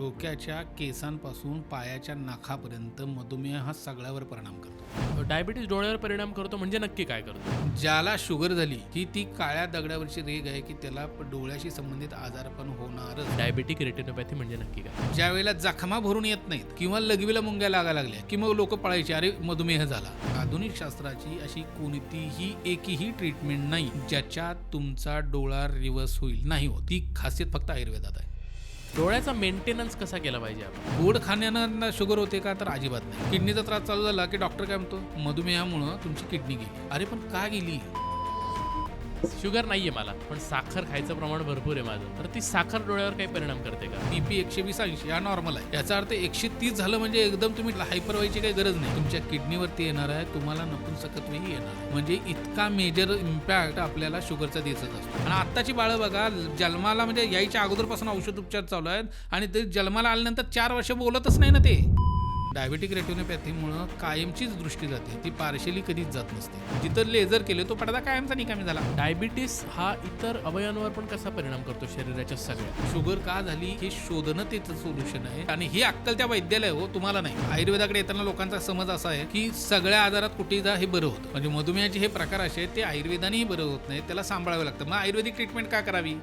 डोक्याच्या केसांपासून पायाच्या नाखापर्यंत मधुमेह हा सगळ्यावर परिणाम करतो. डायबिटीज डोळ्यावर परिणाम करतो म्हणजे नक्की काय करतो? ज्याला शुगर झाली की ती काळ्या दगडावरची रेग आहे की त्याला डोळ्याशी संबंधित आजार पण होणारच. डायबिटिक रेटिनोपॅथी म्हणजे नक्की काय? ज्या वेळेला जखमा भरून येत नाहीत किंवा लगवीला मुंग्या लागायला लागल्या की मग लोक पळायचे अरे मधुमेह झाला. आधुनिक शास्त्राची अशी कोणतीही एकही ट्रीटमेंट नाही ज्याच्यात तुमचा डोळा रिवर्स होईल नाही होत. ती खासियत फक्त आयुर्वेदात आहे. डोळ्याचा मेंटेनन्स कसा केला पाहिजे आपण? गोड खाण्यानं शुगर होते का तर अजिबात नाही. किडनीचा त्रास चालू झाला की डॉक्टर काय म्हणतो मधुमेहामुळं तुमची किडनी गेली. अरे पण का गेली? शुगर नाहीये मला पण साखर खायचं प्रमाण भरपूर आहे माझं. तर ती साखर डोळ्यावर काही परिणाम करते का? बीपी एकशे वीस ऐंशी हा नॉर्मल आहे. याचा अर्थ एकशे तीस झालं म्हणजे एकदम तुम्ही हायपर व्हायची काही गरज नाही. तुमच्या किडनीवरती येणार आहे तुम्हाला नपुंसकत्वही येणार म्हणजे इतका मेजर इम्पॅक्ट आपल्याला शुगरचा दिसत असतो. आणि आत्ताची बाळं बघा जन्माला म्हणजे यायच्या अगोदरपासून औषध उपचार चालू आहेत. आणि ते जन्माला आल्यानंतर चार वर्ष बोलतच नाही ना ते. डायबेटिक रेटिनोपॅथीमुळं कायमचीच दृष्टी जाते. ती पार्शली कधीच जात नसते. जिथं लेझर केले तो पडदा कायमचा निकामी झाला. डायबिटीस हा इतर अवयवांवर पण कसा परिणाम करतो शरीराच्या सगळ्या? शुगर का झाली हे शोधणं त्याचं सोल्युशन आहे. आणि ही अक्कल त्या वैद्यालय हो तुम्हाला नाही. आयुर्वेदाकडे येताना लोकांचा समज असा आहे की सगळ्या आजारात कुठेही जा हे बरं होतं. म्हणजे मधुमेहाचे हे प्रकार असे ते आयुर्वेदानेही बरं होत नाही त्याला सांभाळावे लागतं. मग आयुर्वेदिक ट्रीटमेंट का करावी?